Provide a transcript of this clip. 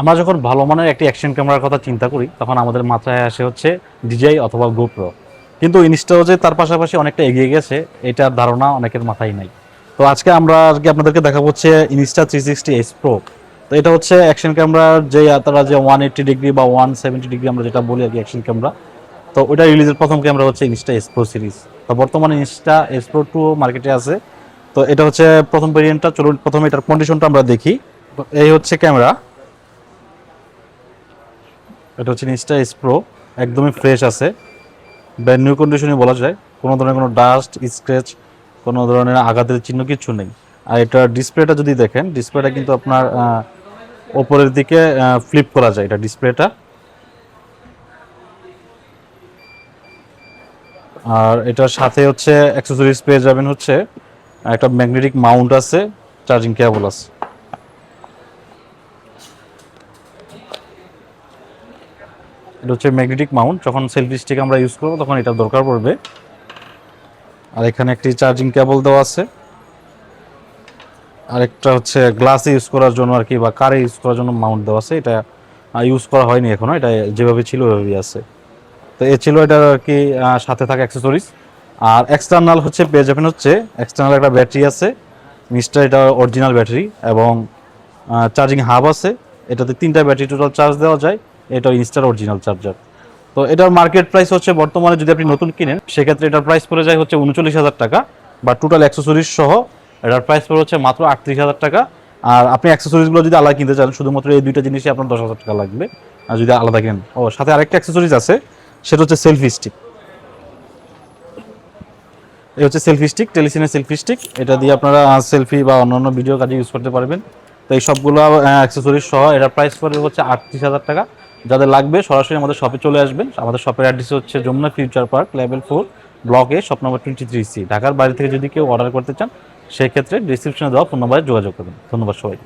আমরা যখন ভালো মানের একটি অ্যাকশন ক্যামেরার কথা চিন্তা করি, তখন আমাদের মাথায় আসে হচ্ছে ডিজাই অথবা গোপ্রো কিন্তু ইনস্টা যে তার পাশাপাশি অনেকটা এগিয়ে গেছে, এটার ধারণা অনেকের মাথায় নাই। তো আজকে আমরা আজকে আপনাদেরকে দেখাবো হচ্ছে insta three sixty S pro তো এটা হচ্ছে অ্যাকশন ক্যামেরার যে, তারা যে ওয়ান এইট্টি ডিগ্রি বা ওয়ান সেভেন্টি ডিগ্রি আমরা যেটা বলি আর কি অ্যাকশন ক্যামেরা তো ওটা রিলিজের প্রথম ক্যামেরা হচ্ছে ইনস্টা এস প্রো সিরিজ তো বর্তমানে ইনস্টা এস প্রো টু মার্কেটে আছে। তো এটা হচ্ছে প্রথম ভেরিয়েন্টটা চলুন প্রথমে এটার কন্ডিশনটা আমরা দেখি। এই হচ্ছে ক্যামেরা এটা হচ্ছে ইনস্টা স্প্রো একদমই ফ্রেশ আছে। ব্র্যান্ড নিউ কন্ডিশনে বলা যায়, কোনো ধরনের কোনো ডাস্ট স্ক্র্যাচ কোনো ধরনের আঘাতের চিহ্ন কিছু নেই। আর এটা ডিসপ্লেটা যদি দেখেন ডিসপ্লেটা কিন্তু আপনার ওপরের দিকে ফ্লিপ করা যায় এটা ডিসপ্লেটা আর এটার সাথে হচ্ছে অ্যাক্সেসরিজ পেয়ে যাবেন হচ্ছে, একটা ম্যাগনেটিক মাউন্ট আছে চার্জিং কেবল আছে। এটা হচ্ছে ম্যাগনেটিক মাউন্ট যখন সেলফি স্টিক আমরা ইউজ করব, তখন এটা দরকার পড়বে। আর এখানে একটি চার্জিং কেবল দেওয়া আছে। আরেকটা হচ্ছে গ্লাসে ইউজ করার জন্য আর কি, বা কারে ইউজ করার জন্য মাউন্ট দেওয়া আছে। এটা ইউজ করা হয়নি এখনও, এটা যেভাবে ছিল ওইভাবেই আছে। তো এ ছিল এটা আর কি সাথে থাকা অ্যাক্সেসরিজ আর এক্সটার্নাল হচ্ছে, পেয়ে যাবেন হচ্ছে এক্সটার্নাল একটা ব্যাটারি আছে। মিস্টার এটা অরিজিনাল ব্যাটারি এবং চার্জিং হাব আছে। এটাতে তিনটা ব্যাটারি টোটাল চার্জ দেওয়া যায়। এটা ইনস্টার অরিজিনাল চার্জার তো এটার মার্কেট প্রাইস হচ্ছে বর্তমানে যদি আপনি নতুন কিনেন, সেক্ষেত্রে এটার প্রাইস পড়ে যায় হচ্ছে উনচল্লিশ হাজার টাকা বা টোটাল অ্যাক্সেসরিজ সহ এটার প্রাইস পড়ে হচ্ছে মাত্র আটত্রিশ হাজার টাকা। আর আপনি অ্যাক্সেসরিজগুলো যদি আলাদা কিনতে চান, শুধুমাত্র এই দুইটা জিনিসই আপনার দশ হাজার টাকা লাগবে। আর যদি আলাদা কিনেন, ও, সাথে আরেকটা অ্যাক্সেসরিজ আছে, সেটা হচ্ছে সেলফি স্টিক এই হচ্ছে সেলফি স্টিক টেলিসিনের সেলফি স্টিক এটা দিয়ে আপনারা সেলফি বা অন্যান্য ভিডিও কাজে ইউজ করতে পারবেন। তো এই সবগুলো অ্যাক্সেসরিজ সহ এটার প্রাইস পড়বে হচ্ছে আটত্রিশ হাজার টাকা। যাদের লাগবে সরাসরি আমাদের শপে চলে আসবেন। আমাদের শপের অ্যাড্রেস হচ্ছে Jamuna future park level four block shop number twenty three C ঢাকার বাইরে থেকে যদি কেউ অর্ডার করতে চান, সেক্ষেত্রে ডিসক্রিপশনে দেওয়া ফোন নম্বরে যোগাযোগ করবেন। ধন্যবাদ সবাই